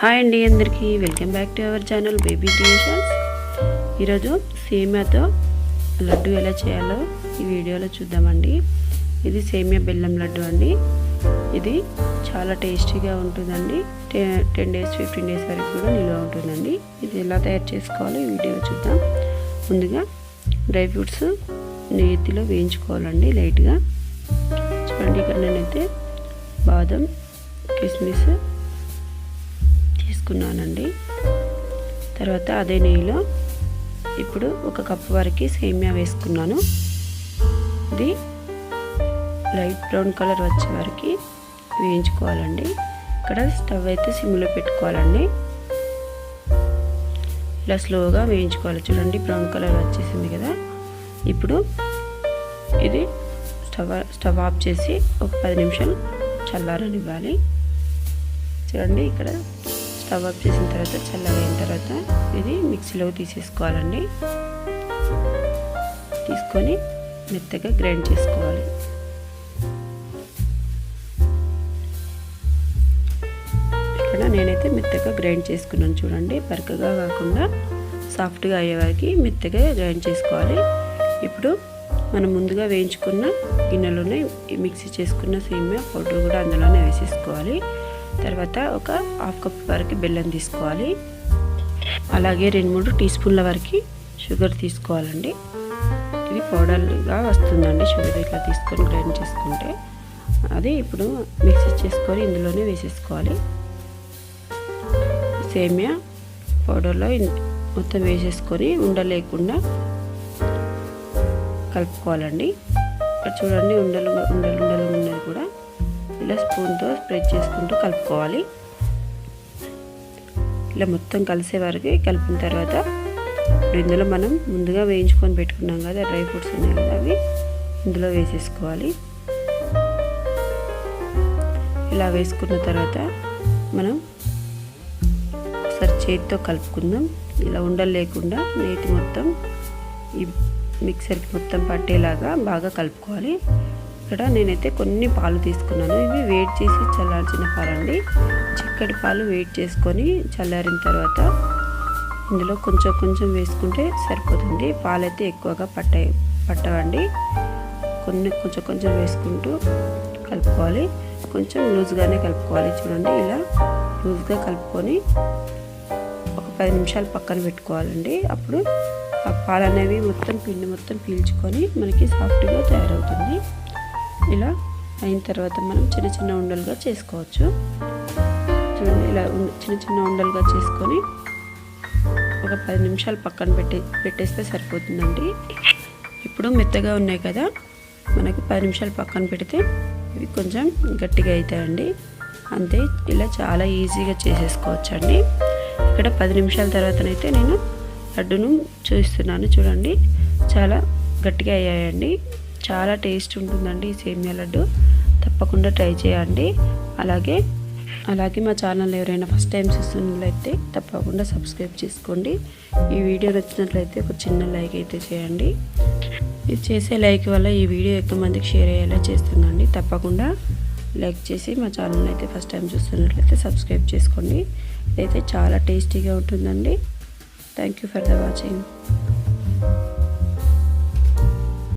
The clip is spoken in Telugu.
హాయ్ అండి అందరికీ. Welcome back to our channel baby creations. ఈరోజు సేమియాతో లడ్డు ఎలా చేయాలో ఈ వీడియోలో చూద్దామండి. ఇది సేమియా బెల్లం లడ్డు అండి. ఇది చాలా టేస్టీగా ఉంటుందండి. టెన్ డేస్ ఫిఫ్టీన్ డేస్ వరకు కూడా నిల్వ ఉంటుందండి. ఇది ఎలా తయారు చేసుకోవాలో ఈ వీడియోలో చూద్దాం. ముందుగా డ్రై ఫ్రూట్స్ నేతిలో వేయించుకోవాలండి లైట్గా. చూడండి ఇక్కడ నేనైతే బాదం కిస్మిస్ తీసుకున్నానండి. తర్వాత అదే నెయ్యిలో ఇప్పుడు ఒక కప్పు వరకు సేమియా వేసుకున్నాను. ఇది లైట్ బ్రౌన్ కలర్ వచ్చే వరకు వేయించుకోవాలండి. ఇక్కడ స్టవ్ అయితే సిమ్లో పెట్టుకోవాలండి. ఇలా స్లోగా వేయించుకోవాలి. చూడండి బ్రౌన్ కలర్ వచ్చేసింది కదా. ఇప్పుడు ఇది స్టవ్ స్టవ్ ఆఫ్ చేసి ఒక పది నిమిషాలు చల్లారనివ్వాలి. చూడండి ఇక్కడ స్టవ్ ఆఫ్ చేసిన తర్వాత చల్లగైన తర్వాత ఇది మిక్సీలో తీసేసుకోవాలండి. తీసుకొని మెత్తగా గ్రైండ్ చేసుకోవాలి. ఇక్కడ నేనైతే మెత్తగా గ్రైండ్ చేసుకున్నాను చూడండి. పరకగా కాకుండా సాఫ్ట్గా అయ్యేవారికి మెత్తగా గ్రైండ్ చేసుకోవాలి. ఇప్పుడు మనం ముందుగా వేయించుకున్న గిన్నెలోనే మిక్సీ చేసుకున్న సేమియా పౌడర్ కూడా అందులోనే వేసేసుకోవాలి. తర్వాత ఒక హాఫ్ కప్ వరకు బెల్లం తీసుకోవాలి. అలాగే రెండు మూడు టీ స్పూన్ల వరకు షుగర్ తీసుకోవాలండి. ఇది పౌడర్గా వస్తుందండి షుగర్ ఇట్లా తీసుకొని గ్రైండ్ చేసుకుంటే. అది ఇప్పుడు మిక్సీ చేసుకొని ఇందులోనే వేసేసుకోవాలి. సేమియా పౌడర్లో మొత్తం వేసేసుకొని ఉండలేకుండా కలుపుకోవాలండి. చూడండి ఉండలు ఉండలు ఉండలు ఉన్నది కూడా ఇలా స్పూన్తో స్ప్రెడ్ చేసుకుంటూ కలుపుకోవాలి. ఇలా మొత్తం కలిసే వరకు కలిపిన తర్వాత ఇప్పుడు ఇందులో మనం ముందుగా వేయించుకొని పెట్టుకున్నాం కదా డ్రై ఫ్రూట్స్ ఉన్నాయి కదా అవి ఇందులో వేసేసుకోవాలి. ఇలా వేసుకున్న తర్వాత మనం ఒకసారి చేతితో కలుపుకుందాం. ఇలా ఉండలు లేకుండా నేతి మొత్తం ఈ మిక్సర్కి మొత్తం పట్టేలాగా బాగా కలుపుకోవాలి. ఇక్కడ నేనైతే కొన్ని పాలు తీసుకున్నాను. ఇవి వెయిట్ చేసి చల్లార్చిన పాలండి. చిక్కటి పాలు వెయిట్ చేసుకొని చల్లారిన తర్వాత ఇందులో కొంచెం కొంచెం వేసుకుంటే సరిపోతుంది. పాలైతే ఎక్కువగా పట్ట పట్టవండి. కొన్ని కొంచెం కొంచెం వేసుకుంటూ కలుపుకోవాలి. కొంచెం లూజ్గానే కలుపుకోవాలి. చూడండి ఇలా లూజ్గా కలుపుకొని ఒక పది నిమిషాలు పక్కన పెట్టుకోవాలండి. అప్పుడు ఆ పాలు అనేవి మొత్తం పిండి మొత్తం పీల్చుకొని మనకి సాఫ్ట్గా తయారవుతుంది. ఇలా అయిన తర్వాత మనం చిన్న చిన్న ఉండలుగా చేసుకోవచ్చు. చూడండి ఇలా చిన్న చిన్న ఉండలుగా చేసుకొని ఒక పది నిమిషాలు పక్కన పెట్టే పెట్టేస్తే సరిపోతుందండి. ఇప్పుడు మెత్తగా ఉన్నాయి కదా మనకి పది నిమిషాలు పక్కన పెడితే ఇవి కొంచెం గట్టిగా అవుతాయండి. అంతే ఇలా చాలా ఈజీగా చేసేసుకోవచ్చండి. ఇక్కడ పది నిమిషాల తర్వాతనైతే నేను లడ్డును చూపిస్తున్నాను చూడండి. చాలా గట్టిగా అయ్యాయండి. చాలా టేస్ట్ ఉంటుందండి ఈ సేమియా లడ్డు. తప్పకుండా ట్రై చేయండి. అలాగే అలాగే మా ఛానల్ ఎవరైనా ఫస్ట్ టైం చూస్తున్నట్లయితే తప్పకుండా సబ్స్క్రైబ్ చేసుకోండి. ఈ వీడియో నచ్చినట్లయితే ఒక చిన్న లైక్ అయితే చేయండి. ఇది చేసే లైక్ వల్ల ఈ వీడియో ఎక్కువ మందికి షేర్ అయ్యేలా చేస్తుందండి. తప్పకుండా లైక్ చేసి మా ఛానల్ అయితే ఫస్ట్ టైం చూస్తున్నట్లయితే సబ్స్క్రైబ్ చేసుకోండి. ఇదైతే చాలా టేస్టీగా ఉంటుందండి. Thank you for the watching.